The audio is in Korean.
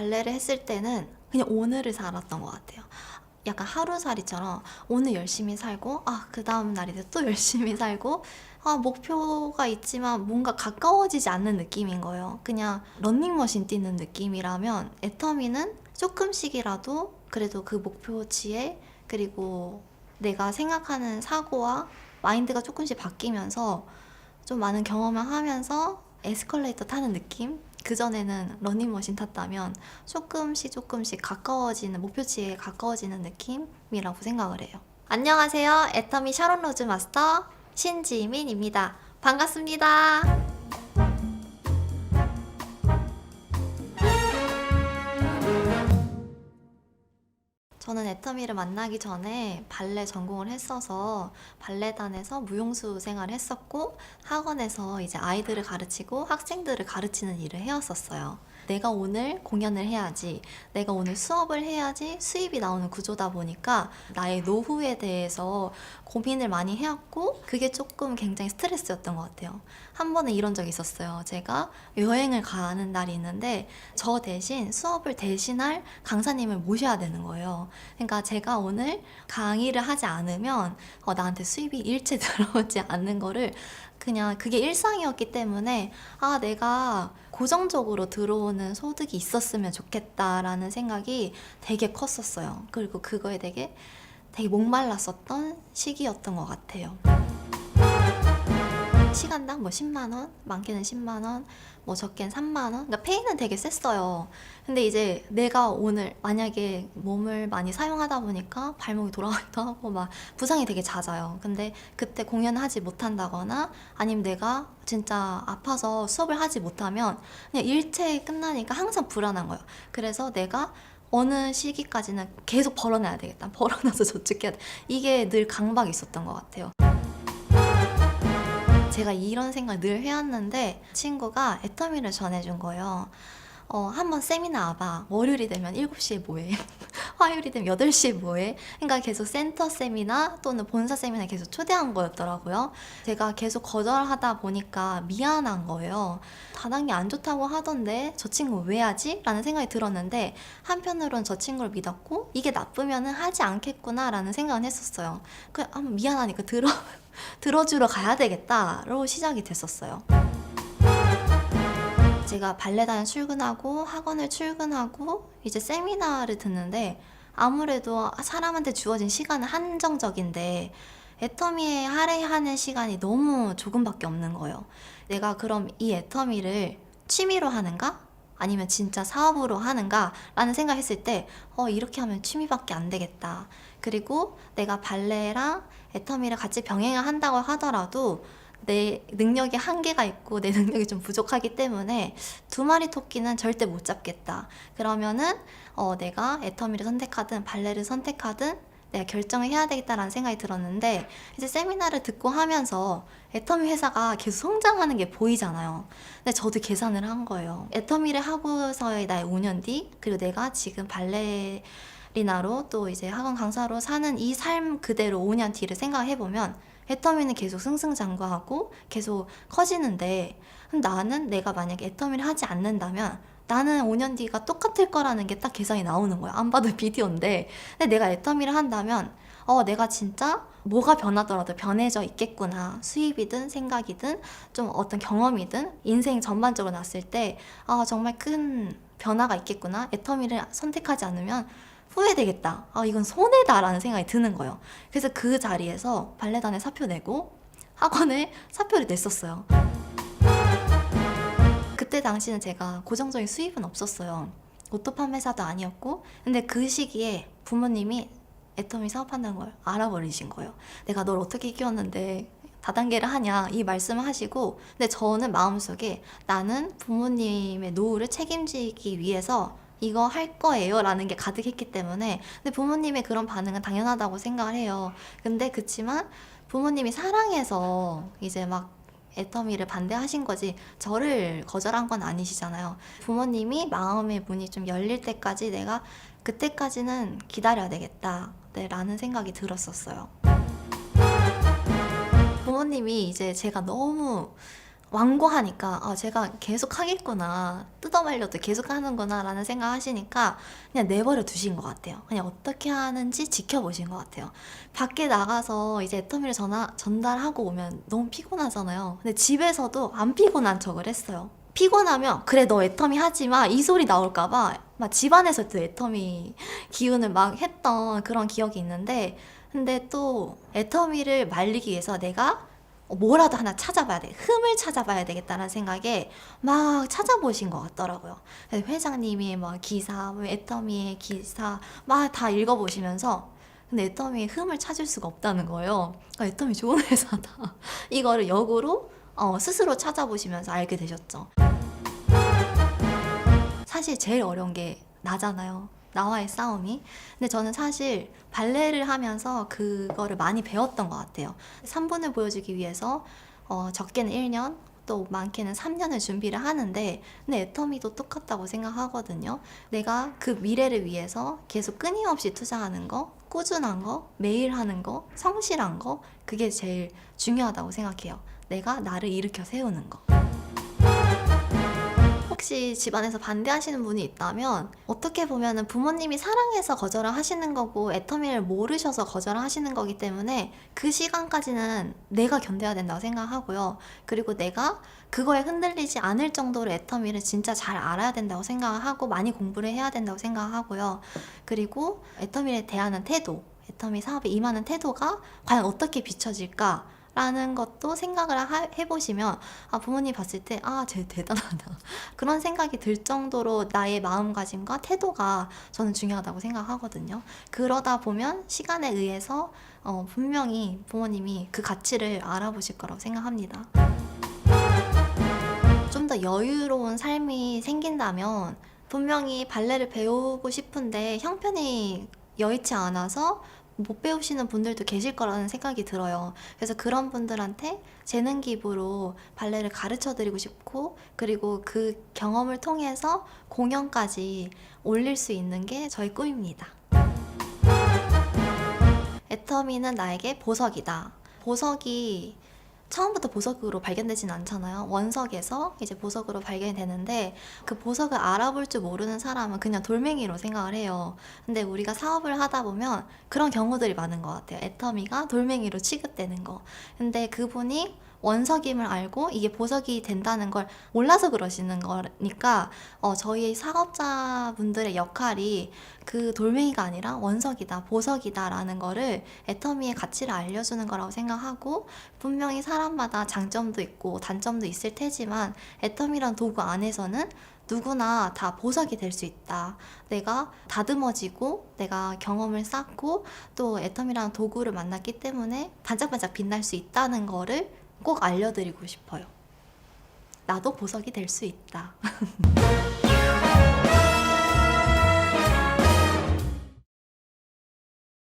발레를 했을 때는 그냥 오늘을 살았던 것 같아요. 약간 하루살이처럼 오늘 열심히 살고 아 그 다음 날이 돼또 열심히 살고 아 목표가 있지만 뭔가 가까워지지 않는 느낌인 거예요. 그냥 런닝머신 뛰는 느낌이라면 애터미는 조금씩이라도 그래도 그 목표치에 그리고 내가 생각하는 사고와 마인드가 조금씩 바뀌면서 좀 많은 경험을 하면서 에스컬레이터 타는 느낌? 그전에는 러닝머신 탔다면 조금씩 조금씩 가까워지는 목표치에 가까워지는 느낌이라고 생각을 해요. 안녕하세요. 애터미 샤론 로즈 마스터 신지민입니다. 반갑습니다. 저는 애터미를 만나기 전에 발레 전공을 했어서 발레단에서 무용수 생활을 했었고 학원에서 이제 아이들을 가르치고 학생들을 가르치는 일을 해왔었어요. 내가 오늘 공연을 해야지, 내가 오늘 수업을 해야지 수입이 나오는 구조다 보니까 나의 노후에 대해서 고민을 많이 해왔고 그게 조금 굉장히 스트레스였던 것 같아요. 한 번은 이런 적이 있었어요. 제가 여행을 가는 날이 있는데 저 대신 수업을 대신할 강사님을 모셔야 되는 거예요. 그러니까 제가 오늘 강의를 하지 않으면 어, 나한테 수입이 일체 들어오지 않는 거를 그냥 그게 일상이었기 때문에 아 내가 고정적으로 들어오는 소득이 있었으면 좋겠다라는 생각이 되게 컸었어요. 그리고 그거에 되게 되게 목말랐었던 시기였던 것 같아요. 시간당 뭐 10만 원, 많게는 10만 원, 뭐 적게는 3만 원. 그러니까 페이는 되게 셌어요. 근데 이제 내가 오늘 만약에 몸을 많이 사용하다 보니까 발목이 돌아가기도 하고 막 부상이 되게 잦아요. 근데 그때 공연을 하지 못한다거나 아니면 내가 진짜 아파서 수업을 하지 못하면 그냥 일체 끝나니까 항상 불안한 거예요. 그래서 내가 어느 시기까지는 계속 벌어놔야 되겠다. 벌어놔서 저축해야 돼. 이게 늘 강박이 있었던 것 같아요. 제가 이런 생각 늘 해왔는데 친구가 애터미를 전해준 거예요. 어, 한번 세미나 와봐. 월요일이 되면 7시에 뭐해? 화요일이 되면 8시에 뭐해? 그러니까 계속 센터 세미나 또는 본사 세미나 계속 초대한 거였더라고요. 제가 계속 거절하다 보니까 미안한 거예요. 다단계 안 좋다고 하던데 저 친구 왜 하지? 라는 생각이 들었는데 한편으론 저 친구를 믿었고 이게 나쁘면은 하지 않겠구나 라는 생각은 했었어요. 그 아, 미안하니까 들어 들어주러 가야 되겠다로 시작이 됐었어요. 제가 발레단 출근하고 학원을 출근하고 이제 세미나를 듣는데 아무래도 사람한테 주어진 시간은 한정적인데 애터미에 할애하는 시간이 너무 조금밖에 없는 거예요. 내가 그럼 이 애터미를 취미로 하는가? 아니면 진짜 사업으로 하는가? 라는 생각했을 때, 어, 이렇게 하면 취미밖에 안 되겠다. 그리고 내가 발레랑 애터미를 같이 병행을 한다고 하더라도 내 능력에 한계가 있고 내 능력이 좀 부족하기 때문에 두 마리 토끼는 절대 못 잡겠다. 그러면은 어, 내가 애터미를 선택하든 발레를 선택하든 내가 결정을 해야 되겠다라는 생각이 들었는데 이제 세미나를 듣고 하면서 애터미 회사가 계속 성장하는 게 보이잖아요. 근데 저도 계산을 한 거예요. 애터미를 하고서의 나의 5년 뒤 그리고 내가 지금 발레 리나로 또 이제 학원 강사로 사는 이 삶 그대로 5년 뒤를 생각해 보면 애터미는 계속 승승장구하고 계속 커지는데 나는 내가 만약에 애터미를 하지 않는다면 나는 5년 뒤가 똑같을 거라는 게 딱 계산이 나오는 거야. 안 봐도 비디오인데. 근데 내가 애터미를 한다면 어, 내가 진짜 뭐가 변하더라도 변해져 있겠구나. 수입이든 생각이든 좀 어떤 경험이든 인생 전반적으로 났을 때 아, 정말 큰 변화가 있겠구나. 애터미를 선택하지 않으면 후회되겠다. 아, 이건 손해다라는 생각이 드는 거예요. 그래서 그 자리에서 발레단에 사표 내고 학원에 사표를 냈었어요. 그때 당시는 제가 고정적인 수입은 없었어요. 오토 판매사도 아니었고, 근데 그 시기에 부모님이 애터미 사업한다는 걸 알아버리신 거예요. 내가 널 어떻게 키웠는데 다단계를 하냐 이 말씀을 하시고, 근데 저는 마음속에 나는 부모님의 노후를 책임지기 위해서 이거 할 거예요 라는 게 가득했기 때문에 근데 부모님의 그런 반응은 당연하다고 생각을 해요. 근데 그치만 부모님이 사랑해서 이제 막 애터미를 반대하신 거지 저를 거절한 건 아니시잖아요. 부모님이 마음의 문이 좀 열릴 때까지 내가 그때까지는 기다려야 되겠다. 네, 라는 생각이 들었었어요. 부모님이 이제 제가 너무 완고하니까 아, 제가 계속 하겠구나. 뜯어말려도 계속 하는구나 라는 생각 하시니까 그냥 내버려 두신 것 같아요. 그냥 어떻게 하는지 지켜보신 것 같아요. 밖에 나가서 이제 애터미를 전화, 전달하고 오면 너무 피곤하잖아요. 근데 집에서도 안 피곤한 척을 했어요. 피곤하면 그래 너 애터미 하지마. 이 소리 나올까봐 막 집안에서도 애터미 기운을 막 했던 그런 기억이 있는데 근데 또 애터미를 말리기 위해서 내가 뭐라도 하나 찾아봐야 돼. 흠을 찾아봐야 되겠다는 생각에 막 찾아보신 것 같더라고요. 회장님이 막 기사, 뭐 애터미의 기사 막 다 읽어보시면서 근데 애터미의 흠을 찾을 수가 없다는 거예요. 아, 애터미 좋은 회사다. 이거를 역으로 어, 스스로 찾아보시면서 알게 되셨죠. 사실 제일 어려운 게 나잖아요. 나와의 싸움이. 근데 저는 사실 발레를 하면서 그거를 많이 배웠던 것 같아요. 3분을 보여주기 위해서 어, 적게는 1년, 또 많게는 3년을 준비를 하는데, 근데 애터미도 똑같다고 생각하거든요. 내가 그 미래를 위해서 계속 끊임없이 투자하는 거, 꾸준한 거, 매일 하는 거, 성실한 거, 그게 제일 중요하다고 생각해요. 내가 나를 일으켜 세우는 거. 혹시 집안에서 반대하시는 분이 있다면 어떻게 보면은 부모님이 사랑해서 거절을 하시는 거고 애터미를 모르셔서 거절을 하시는 거기 때문에 그 시간까지는 내가 견뎌야 된다고 생각하고요. 그리고 내가 그거에 흔들리지 않을 정도로 애터미를 진짜 잘 알아야 된다고 생각을 하고 많이 공부를 해야 된다고 생각하고요. 그리고 애터미에 대하는 태도, 애터미 사업에 임하는 태도가 과연 어떻게 비춰질까? 라는 것도 생각을 하- 해보시면 아 부모님 봤을 때 아 쟤 대단하다. 그런 생각이 들 정도로 나의 마음가짐과 태도가 저는 중요하다고 생각하거든요. 그러다 보면 시간에 의해서 어, 분명히 부모님이 그 가치를 알아보실 거라고 생각합니다. 좀 더 여유로운 삶이 생긴다면 분명히 발레를 배우고 싶은데 형편이 여의치 않아서 못 배우시는 분들도 계실 거라는 생각이 들어요. 그래서 그런 분들한테 재능 기부로 발레를 가르쳐 드리고 싶고, 그리고 그 경험을 통해서 공연까지 올릴 수 있는 게 저희 꿈입니다. 애터미는 나에게 보석이다. 보석이 처음부터 보석으로 발견되진 않잖아요. 원석에서 이제 보석으로 발견이 되는데 그 보석을 알아볼 줄 모르는 사람은 그냥 돌멩이로 생각을 해요. 근데 우리가 사업을 하다 보면 그런 경우들이 많은 것 같아요. 애터미가 돌멩이로 취급되는 거. 근데 그분이 원석임을 알고 이게 보석이 된다는 걸 몰라서 그러시는 거니까 어, 저희 사업자분들의 역할이 그 돌멩이가 아니라 원석이다, 보석이다라는 거를 애터미의 가치를 알려주는 거라고 생각하고 분명히 사람마다 장점도 있고 단점도 있을 테지만 애터미란 도구 안에서는 누구나 다 보석이 될 수 있다. 내가 다듬어지고 내가 경험을 쌓고 또 애터미라는 도구를 만났기 때문에 반짝반짝 빛날 수 있다는 거를 꼭 알려드리고 싶어요. 나도 보석이 될 수 있다.